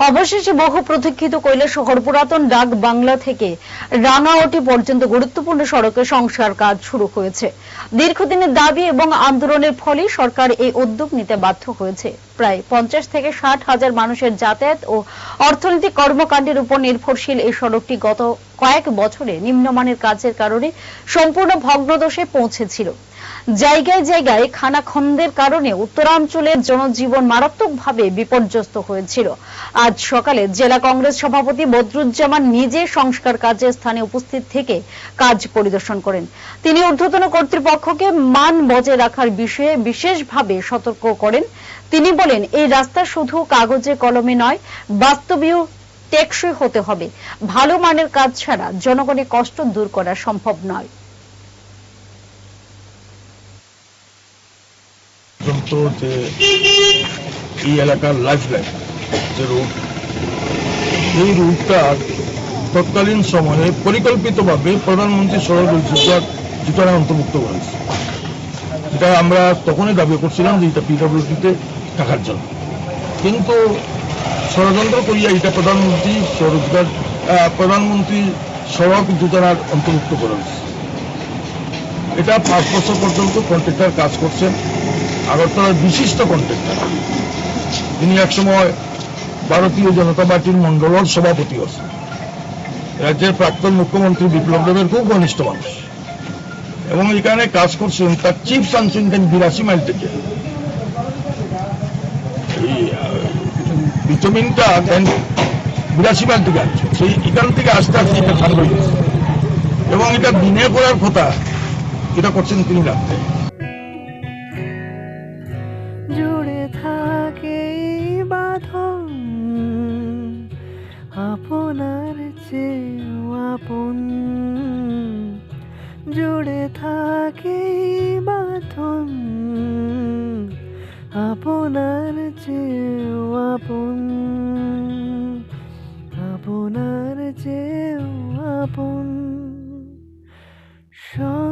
অবশেষে বহু প্রতীক্ষিত কৈলাসহর পুরাতন ডাক বাংলা থেকে রাঙাওটি পর্যন্ত গুরুত্বপূর্ণ সড়কে সংস্কার কাজ শুরু হয়েছে। দীর্ঘদিনের দাবি এবং আন্দোলনের ফলে সরকার এই উদ্যোগ নিতে বাধ্য হয়েছে। প্রায় পঞ্চাশ থেকে ষাট হাজার মানুষের যাতায়াত ও অর্থনৈতিক কর্মকাণ্ডের উপর নির্ভরশীল এই সড়কটি গত কয়েক বছরে নিম্নমানের কাজের কারণে সম্পূর্ণ ভগ্নদশে পৌঁছেছিল। জায়গায় জায়গায় খানাখন্দের কারণে উত্তরাঞ্চলের জনজীবন মারাত্মকভাবে বিপর্যস্ত হয়েছিল। আজ সকালে জেলা কংগ্রেস সভাপতি বদরুজ্জামান নিজে সংস্কার কাজে স্থানে উপস্থিত থেকে কাজ পরিদর্শন করেন। তিনি ঊর্ধ্বতন কর্তৃপক্ষকে মান বজায় রাখার বিষয়ে বিশেষভাবে সতর্ক করেন। তিনি বলেন এই রাস্তা শুধু কাগজে কলমে নয়, বাস্তবেও টেকসই হতে হবে। ভালো মানের কাজ ছাড়া জনগণের কষ্ট দূর করা সম্ভব নয়। এই এলাকার লাইফ লাইন যে রুট এই রুটটা তৎকালীন সময়ে পরিকল্পিতভাবে প্রধানমন্ত্রী সড়ক যোজনার যোজনায় অন্তর্ভুক্ত করেছে। যেটা আমরা তখনই দাবি করছিলাম যে এটা পিডব্লিউডিতে থাকার জন্য। কিন্তু ষড়যন্ত্র করিয়া এটা প্রধানমন্ত্রী স্বরোজগার প্রধানমন্ত্রী সড়ক যোজনার অন্তর্ভুক্ত করা এটা পাঁচ বছর পর্যন্ত কন্ট্রাক্টর কাজ করছেন, আগরতলার বিশিষ্ট কন্ট্রাক্টর তিনি একসময় ভারতীয় জনতা পার্টির মন্ডলর সভাপতি আছেন রাজ্যের প্রাক্তন মুখ্যমন্ত্রী বিপ্লব দেবের খুব ঘনিষ্ঠ মানুষ। এবং এখানে কাজ করছেন তার চিফ সানসুন বিরাশি মাইল থেকে। ভিটামিনটা দেন বিরাশি মাইল থেকে আসছে সেই এখান থেকে আস্তে আস্তে এটা খারাপ হয়ে গেছে। এবং এটা দিনে করার কথা, এটা করছেন তিনি বাঁধন, আপনার আপন। জুড়ে থাকে আপন আপনার চেয়েও আপন সব